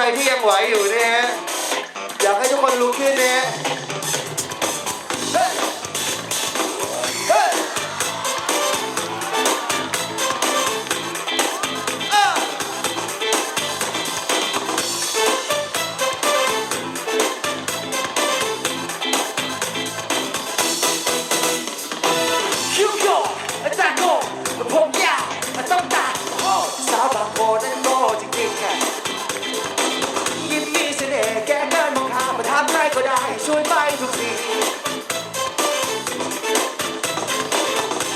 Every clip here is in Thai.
ใครที่ยังไหวอยู่เนี่ยอยากให้ทุกคนลุกขึ้นเนี่ย ช่วยไปทุกที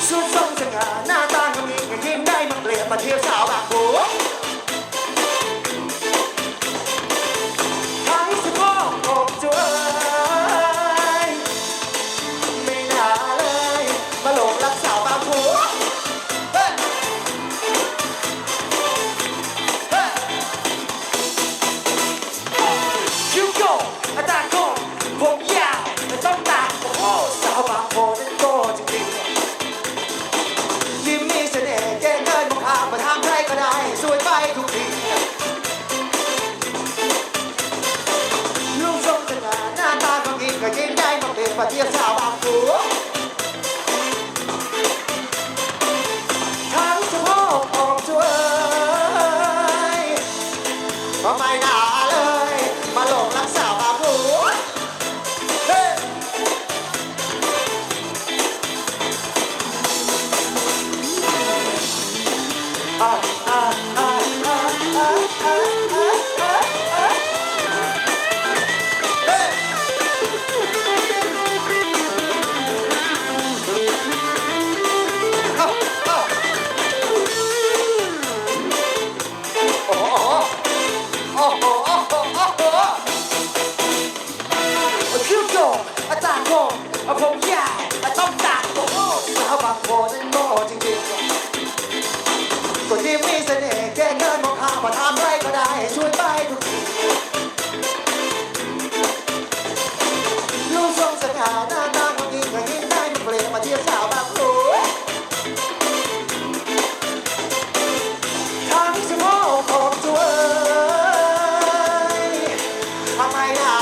สุดทรงสง่าหน้าตาก็มีแค่ยิ้มได้มาเปลี่ยนมาเที่ยวสาวบางบัว มาเที่ยวชาวบางปูทั้งชมพู่ออกช่วยทไมหนาเลย มาหลงรักสาวป้อ่าอ่อ่ อาจารย์โง่อาผมยาวอาต้องตาโง่สาวบางโพนั้นโงจริงๆคนที่มีเสน่ห์แก้เงินมองหามาทำไรก็ได้ช่วยไปทุกทีลูกทรงสง่าหน้าตาคนยิ่งยิ่งได้เปลี่ยนมาเทียบสาวบางโพทำเฉพาะของตัวเองทำไมล่ะ